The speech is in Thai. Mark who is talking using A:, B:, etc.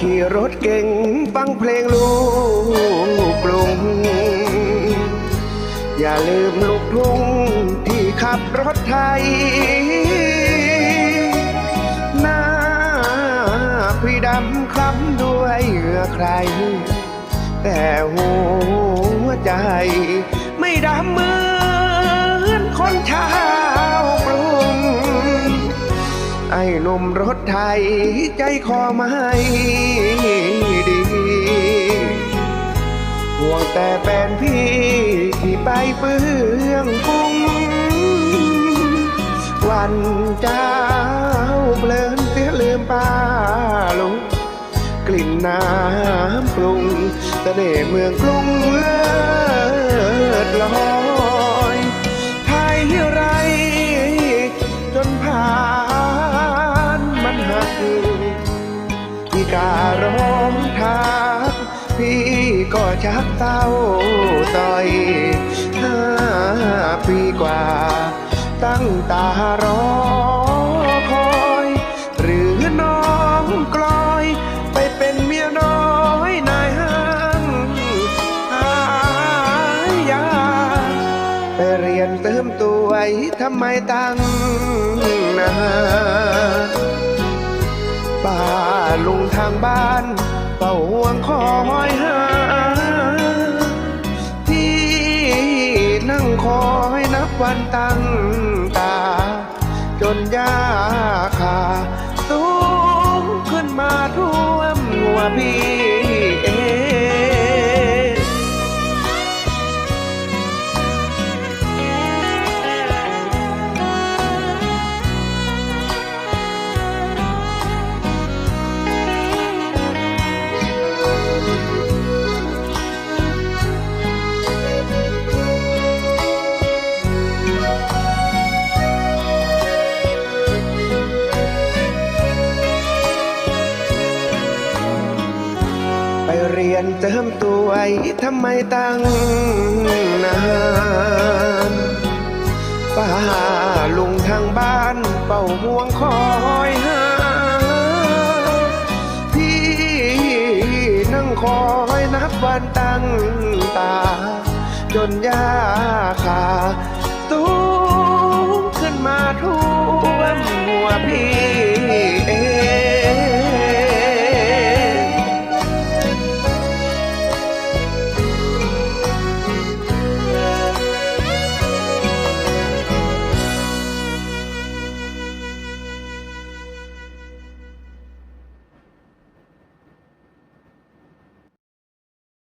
A: ขี่รถเก่งฟังเพลงลูกกรุง อย่าลืมลูกทุ่งที่ขับรถไทย หน้าพี่ดำคล้ำด้วยเหงื่อใคร แต่หัวใจไม่ดำมือ หนุ่มรถไทย ใจคอไม่ดีห่วงแต่แฟนพี่ที่ไปเฟื่องฟุ้งวันเจ้าเปลินเสียลืมป้าลุงกลิ่นน้ำปรุงเสน่ห์เมืองกรุงเลิศ การ้องทักพี่ก็ชักเศร้าต่อยห้าปีกว่า ตั้งตารอคอย หรือน้องกลอย ไปเป็นเมียน้อยนายห้างหายาไปเรียนเติมตัวทำไมตั้งนาน ป้าลุงทางบ้านเป่าห่วงคอยหาที่นั่งคอยนับวันตั้งตา จนยาคาสูงขึ้นมาท่วมหัวพี่ ไปเรียนเติมตัวไอทำไมตั้งนานป้าลุงทางบ้านเป่าห่วงคอยหาพี่นั่งคอยนับวันตั้งตา จนยาคา